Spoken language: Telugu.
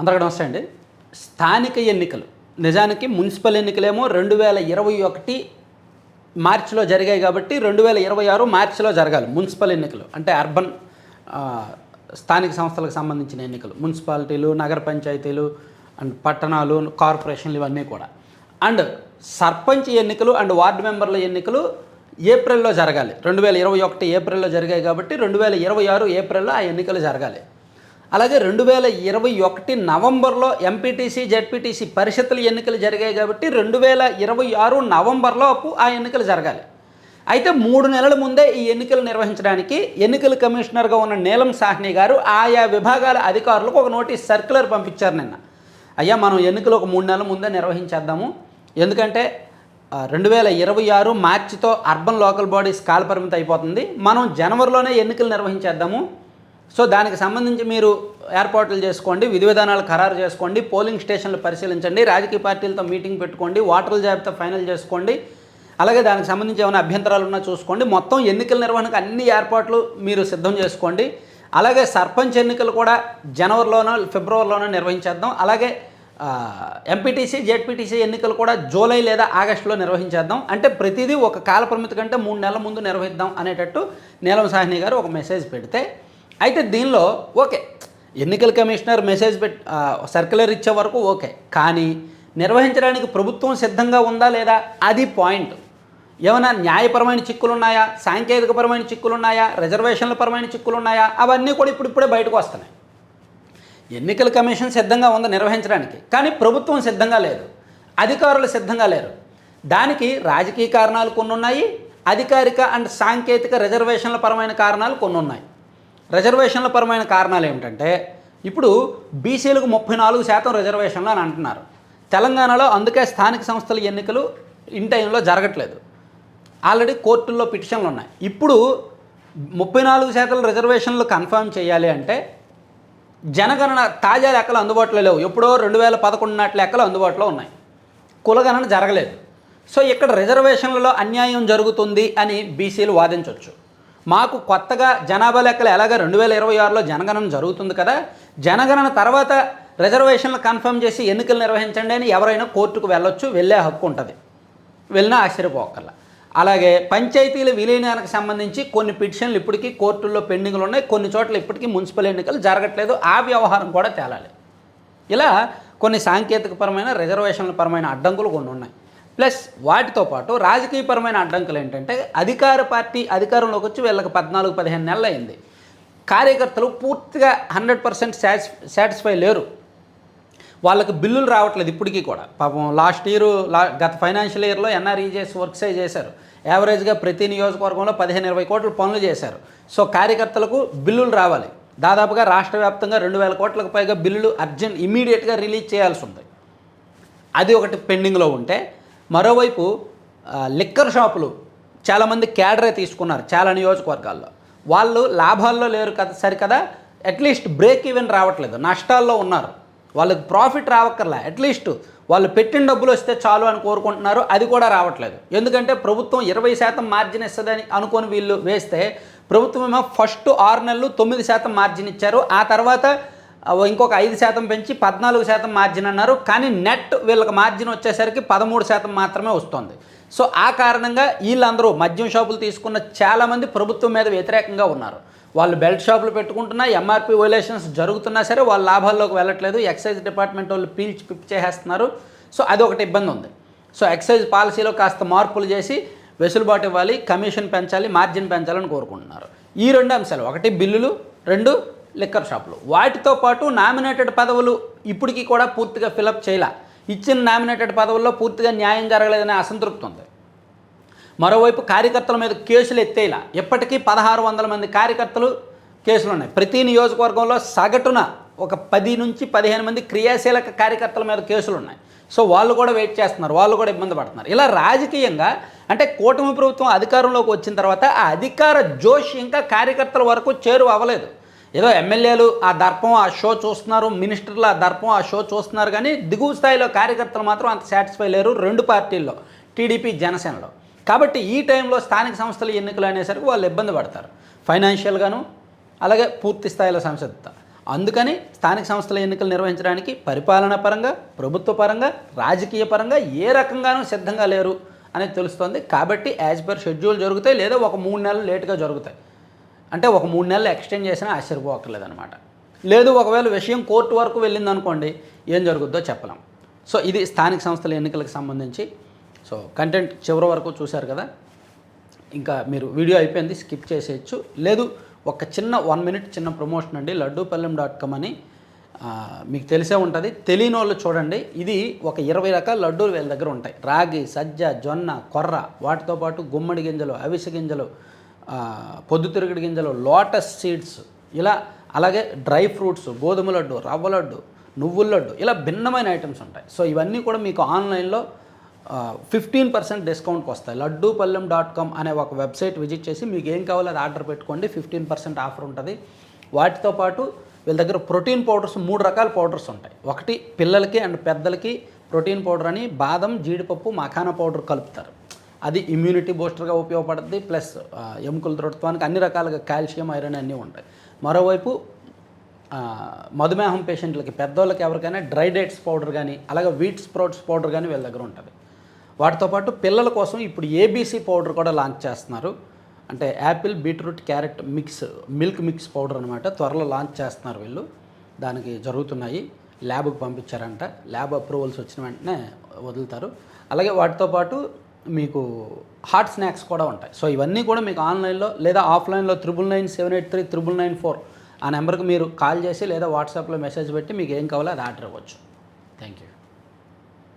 అందరికీ నమస్తే అండి. స్థానిక ఎన్నికలు. నిజానికి మున్సిపల్ ఎన్నికలేమో రెండు వేల ఇరవై ఒకటి మార్చిలో జరిగాయి కాబట్టి రెండు వేల ఇరవై ఆరు మార్చిలో జరగాలి మున్సిపల్ ఎన్నికలు. అంటే అర్బన్ స్థానిక సంస్థలకు సంబంధించిన ఎన్నికలు. మున్సిపాలిటీలు నగర పంచాయతీలు అండ్ పట్టణాలు కార్పొరేషన్లు ఇవన్నీ కూడా. అండ్ సర్పంచ్ ఎన్నికలు అండ్ వార్డు మెంబర్ల ఎన్నికలు ఏప్రిల్లో జరగాలి. రెండు వేల ఇరవై ఒకటి ఏప్రిల్లో జరిగాయి కాబట్టి రెండు వేల ఇరవై ఆరు ఏప్రిల్లో ఆ ఎన్నికలు జరగాలి. అలాగే రెండు వేల ఇరవై ఒకటి నవంబర్లో ఎంపీటీసీ జెడ్పీటీసీ పరిషత్తుల ఎన్నికలు జరిగాయి కాబట్టి రెండు వేల ఇరవై ఆరు నవంబర్లోపు ఆ ఎన్నికలు జరగాలి. అయితే మూడు నెలల ముందే ఈ ఎన్నికలు నిర్వహించడానికి ఎన్నికల కమిషనర్గా ఉన్న నీలం సాహ్ని గారు ఆయా విభాగాల అధికారులకు ఒక నోటీస్ సర్క్యులర్ పంపించారు నిన్న. అయ్యా మనం ఎన్నికలు ఒక మూడు నెలల ముందే నిర్వహించేద్దాము. ఎందుకంటే రెండు వేల ఇరవై ఆరు మార్చితో అర్బన్ లోకల్ బాడీస్ కాలపరిమితి అయిపోతుంది. మనం జనవరిలోనే ఎన్నికలు నిర్వహించేద్దాము. సో దానికి సంబంధించి మీరు ఏర్పాట్లు చేసుకోండి విధి విధానాలు ఖరారు చేసుకోండి పోలింగ్ స్టేషన్లు పరిశీలించండి రాజకీయ పార్టీలతో మీటింగ్ పెట్టుకోండి ఓటర్ల జాబితా ఫైనల్ చేసుకోండి. అలాగే దానికి సంబంధించి ఏమైనా అభ్యంతరాలు ఉన్నా చూసుకోండి. మొత్తం ఎన్నికల నిర్వహణకు అన్ని ఏర్పాట్లు మీరు సిద్ధం చేసుకోండి. అలాగే సర్పంచ్ ఎన్నికలు కూడా జనవరిలోనో ఫిబ్రవరిలోనో నిర్వహించేద్దాం. అలాగే ఎంపీటీసీ జెడ్పీటీసీ ఎన్నికలు కూడా జూలై లేదా ఆగస్టులో నిర్వహించేద్దాం. అంటే ప్రతిదీ ఒక కాల పరిమితి కంటే మూడు నెలల ముందు నిర్వహిద్దాం అనేటట్టు నీలం సాహ్ని గారు ఒక మెసేజ్ పెడితే అయితే దీనిలో ఓకే ఎన్నికల కమిషనర్ మెసేజ్ పెట్ సర్క్యులర్ ఇచ్చే వరకు ఓకే కానీ నిర్వహించడానికి ప్రభుత్వం సిద్ధంగా ఉందా లేదా? అది పాయింట్. ఏమైనా న్యాయపరమైన చిక్కులు ఉన్నాయా సాంకేతికపరమైన చిక్కులు ఉన్నాయా రిజర్వేషన్ల పరమైన చిక్కులు ఉన్నాయా అవన్నీ కూడా ఇప్పుడిప్పుడే బయటకు వస్తున్నాయి. ఎన్నికల కమిషన్ సిద్ధంగా ఉంది నిర్వహించడానికి? కానీ ప్రభుత్వం సిద్ధంగా లేదు. అధికారులు సిద్ధంగా లేరు. దానికి రాజకీయ కారణాలు కొన్ని ఉన్నాయి అధికారిక అండ్ సాంకేతిక రిజర్వేషన్ల పరమైన కారణాలు కొన్ని ఉన్నాయి రిజర్వేషన్ల పరమైన కారణాలు ఏమిటంటే ఇప్పుడు బీసీలకు ముప్పై నాలుగు శాతం రిజర్వేషన్లు అని అంటున్నారు. తెలంగాణలో అందుకే స్థానిక సంస్థల ఎన్నికలు ఇన్ టైంలో జరగట్లేదు. ఆల్రెడీ కోర్టుల్లో పిటిషన్లు ఉన్నాయి. ఇప్పుడు ముప్పై నాలుగు శాతం రిజర్వేషన్లు కన్ఫర్మ్ చేయాలి అంటే జనగణన తాజా లెక్కలు అందుబాటులో లేవు. ఎప్పుడో రెండు వేల పదకొండు నాటి లెక్కలు అందుబాటులో ఉన్నాయి. కులగణన జరగలేదు. సో ఇక్కడ రిజర్వేషన్లలో అన్యాయం జరుగుతుంది అని బీసీలు వాదించవచ్చు మాకు కొత్తగా జనాభా లెక్కలు ఎలాగ రెండు వేల ఇరవై ఆరులో జనగణన జరుగుతుంది కదా? జనగణన తర్వాత రిజర్వేషన్లు కన్ఫర్మ్ చేసి ఎన్నికలు నిర్వహించండి అని ఎవరైనా కోర్టుకు వెళ్ళొచ్చు వెళ్ళే హక్కు ఉంటుంది. వెళ్ళినా ఆశ్చర్యపోకర్లా. అలాగే పంచాయతీల విలీనానికి సంబంధించి కొన్ని పిటిషన్లు ఇప్పటికీ కోర్టుల్లో పెండింగ్లు ఉన్నాయి. కొన్ని చోట్ల ఇప్పటికీ మున్సిపల్ ఎన్నికలు జరగట్లేదు. ఆ వ్యవహారం కూడా తేలాలి. ఇలా కొన్ని సాంకేతికపరమైన రిజర్వేషన్ల పరమైన అడ్డంకులు కొన్ని ఉన్నాయి. ప్లస్ వాటితో పాటు రాజకీయపరమైన అడ్డంకులు ఏంటంటే అధికార పార్టీ అధికారంలోకి వచ్చి వీళ్ళకి పద్నాలుగు పదిహేను నెలలు అయింది. కార్యకర్తలు పూర్తిగా హండ్రెడ్ పర్సెంట్ సాటిస్ఫై లేరు. వాళ్ళకి బిల్లులు రావట్లేదు ఇప్పటికీ కూడా. పాపం లాస్ట్ ఇయర్ లా గత ఫైనాన్షియల్ ఇయర్లో ఎన్ఆర్ఈజేస్ వర్క్సే చేశారు. యావరేజ్గా ప్రతి నియోజకవర్గంలో పదిహేను ఇరవై కోట్ల పనులు చేశారు. సో కార్యకర్తలకు బిల్లులు రావాలి. దాదాపుగా రాష్ట్ర వ్యాప్తంగా రెండు వేల కోట్లకు పైగా బిల్లులు అర్జెంట్ ఇమీడియట్గా రిలీజ్ చేయాల్సి ఉంది. అది ఒకటి పెండింగ్లో ఉంటే మరోవైపు లిక్కర్ షాపులు చాలామంది క్యాడరే తీసుకున్నారు చాలా నియోజకవర్గాల్లో. వాళ్ళు లాభాల్లో లేరు కదా సరికదా అట్లీస్ట్ బ్రేక్ ఈవెన్ రావట్లేదు నష్టాల్లో ఉన్నారు. వాళ్ళకి ప్రాఫిట్ రావక్కర్లే అట్లీస్ట్ వాళ్ళు పెట్టిన డబ్బులు వస్తే చాలు అని కోరుకుంటున్నారు అది కూడా రావట్లేదు. ఎందుకంటే ప్రభుత్వం ఇరవై శాతం మార్జిన్ ఇస్తుందని అనుకొని వీళ్ళు వేస్తే ప్రభుత్వం ఏమో ఫస్ట్ ఆరు నెలలు తొమ్మిది శాతం మార్జిన్ ఇచ్చారు ఆ తర్వాత ఇంకొక ఐదు శాతం పెంచి పద్నాలుగు శాతం మార్జిన్ అన్నారు. కానీ నెట్ వీళ్ళకి మార్జిన్ వచ్చేసరికి పదమూడు శాతం మాత్రమే వస్తుంది. సో ఆ కారణంగా వీళ్ళందరూ మద్యం షాపులు తీసుకున్న చాలామంది ప్రభుత్వం మీద వ్యతిరేకంగా ఉన్నారు. వాళ్ళు బెల్ట్ షాపులు పెట్టుకుంటున్నా ఎంఆర్పి వైలేషన్స్ జరుగుతున్నా సరే వాళ్ళ లాభాల్లోకి వెళ్ళట్లేదు. ఎక్సైజ్ డిపార్ట్మెంట్ వాళ్ళు పీల్చి పిప్ చేసేస్తున్నారు. సో అది ఒకటి ఇబ్బంది ఉంది. సో ఎక్సైజ్ పాలసీలో కాస్త మార్పులు చేసి వెసులుబాటు ఇవ్వాలి కమిషన్ పెంచాలి మార్జిన్ పెంచాలని కోరుకుంటున్నారు. ఈ రెండు అంశాలు. ఒకటి బిల్లులు రెండు లిక్కర్ షాపులు వాటితో పాటు నామినేటెడ్ పదవులు ఇప్పటికీ కూడా పూర్తిగా ఫిలప్ చేయలే. ఇచ్చిన నామినేటెడ్ పదవుల్లో పూర్తిగా న్యాయం జరగలేదనే అసంతృప్తి ఉంది. మరోవైపు కార్యకర్తల మీద కేసులు ఎత్తేలా. ఇప్పటికీ పదహారు వందల మంది కార్యకర్తలు కేసులు ఉన్నాయి. ప్రతి నియోజకవర్గంలో సగటున ఒక పది నుంచి పదిహేను మంది క్రియాశీలక కార్యకర్తల మీద కేసులు ఉన్నాయి. సో వాళ్ళు కూడా వెయిట్ చేస్తున్నారు. వాళ్ళు కూడా ఇబ్బంది పడుతున్నారు. ఇలా రాజకీయంగా అంటే కూటమి ప్రభుత్వం అధికారంలోకి వచ్చిన తర్వాత ఆ అధికార జోష్ ఇంకా కార్యకర్తల వరకు చేరువ అవ్వలేదు. ఏదో ఎమ్మెల్యేలు ఆ దర్పం ఆ షో చూస్తున్నారు మినిస్టర్లు ఆ దర్పం ఆ షో చూస్తున్నారు కానీ దిగువ స్థాయిలో కార్యకర్తలు మాత్రం అంత సాటిస్ఫై లేరు రెండు పార్టీల్లో టీడీపీ జనసేనలో. కాబట్టి ఈ టైంలో స్థానిక సంస్థల ఎన్నికలు అనేసరికి వాళ్ళు ఇబ్బంది పడతారు. ఫైనాన్షియల్గాను అలాగే పూర్తి స్థాయిలో సంసిద్ధత. అందుకని స్థానిక సంస్థల ఎన్నికలు నిర్వహించడానికి పరిపాలన పరంగా ప్రభుత్వ పరంగా రాజకీయ పరంగా ఏ రకంగానూ సిద్ధంగా లేరు అనేది తెలుస్తోంది. కాబట్టి యాజ్ పర్ షెడ్యూల్ జరుగుతాయి లేదా ఒక మూడు నెలలు లేటుగా జరుగుతాయి. అంటే ఒక మూడు నెలలు ఎక్స్టెండ్ చేసినా ఆశ్చర్యపోకర్లేదు అనమాట లేదు ఒకవేళ విషయం కోర్టు వరకు వెళ్ళింది అనుకోండి ఏం జరుగుద్దో చెప్పలేం. సో ఇది స్థానిక సంస్థల ఎన్నికలకు సంబంధించి. సో కంటెంట్ చివరి వరకు చూశారు కదా? ఇంకా మీరు వీడియో అయిపోయింది స్కిప్ చేసేయచ్చు. లేదు ఒక చిన్న వన్ మినిట్ చిన్న ప్రమోషన్ అండి. లడ్డూపల్లెం డాట్ కామ్ అని మీకు తెలిసే ఉంటుంది. తెలియని వాళ్ళు చూడండి. ఇది ఒక ఇరవై రకాల లడ్డూలు వీళ్ళ దగ్గర ఉంటాయి. రాగి సజ్జ జొన్న కొర్ర వాటితో పాటు గుమ్మడి గింజలు అవిసె గింజలు పొద్దుతిరుగుడు గింజలు లోటస్ సీడ్స్ ఇలా అలాగే డ్రై ఫ్రూట్స్ గోధుమ లడ్డు రవ్వ లడ్డు నువ్వుల లడ్డు ఇలా భిన్నమైన ఐటమ్స్ ఉంటాయి. సో ఇవన్నీ కూడా మీకు ఆన్లైన్లో ఫిఫ్టీన్ పర్సెంట్ డిస్కౌంట్కి వస్తాయి. లడ్డూపల్లెం డాట్ కామ్ అనే ఒక వెబ్సైట్ విజిట్ చేసి మీకు ఏం కావాలో అది ఆర్డర్ పెట్టుకోండి. ఫిఫ్టీన్ పర్సెంట్ ఆఫర్ ఉంటుంది. వాటితో పాటు వీళ్ళ దగ్గర ప్రోటీన్ పౌడర్స్ మూడు రకాల పౌడర్స్ ఉంటాయి. ఒకటి పిల్లలకి అండ్ పెద్దలకి ప్రోటీన్ పౌడర్ అని బాదం జీడిపప్పు మఖానా పౌడర్ కలుపుతారు. అది ఇమ్యూనిటీ బూస్టర్గా ఉపయోగపడుతుంది ప్లస్ ఎముకల దృఢత్వానికి అన్ని రకాలుగా కాల్షియం ఐరన్ అన్నీ ఉంటాయి. మరోవైపు మధుమేహం పేషెంట్లకి పెద్దోళ్ళకి ఎవరికైనా డ్రై డేట్స్ పౌడర్ కానీ అలాగే వీట్ స్ప్రౌట్స్ పౌడర్ కానీ వీళ్ళ దగ్గర ఉంటుంది. వాటితో పాటు పిల్లల కోసం ఇప్పుడు ఏబీసీ పౌడర్ కూడా లాంచ్ చేస్తున్నారు. అంటే apple beetroot carrot mix milk mix powder అనమాట త్వరలో లాంచ్ చేస్తున్నారు వీళ్ళు. దానికి జరుగుతున్నాయి. ల్యాబ్కి పంపించారంట. ల్యాబ్ అప్రూవల్స్ వచ్చిన వెంటనే వదులుతారు. అలాగే వాటితో పాటు మీకు హాట్ స్నాక్స్ కూడా ఉంటాయి. సో ఇవన్నీ కూడా మీకు ఆన్లైన్లో లేదా ఆఫ్లైన్లో triple nine seven eight three triple nine four ఆ నెంబర్కి మీరు కాల్ చేసి లేదా వాట్సాప్లో మెసేజ్ పెట్టి మీకు ఏం కావాలో అది ఆర్డర్ ఇవ్వచ్చు థ్యాంక్ యూ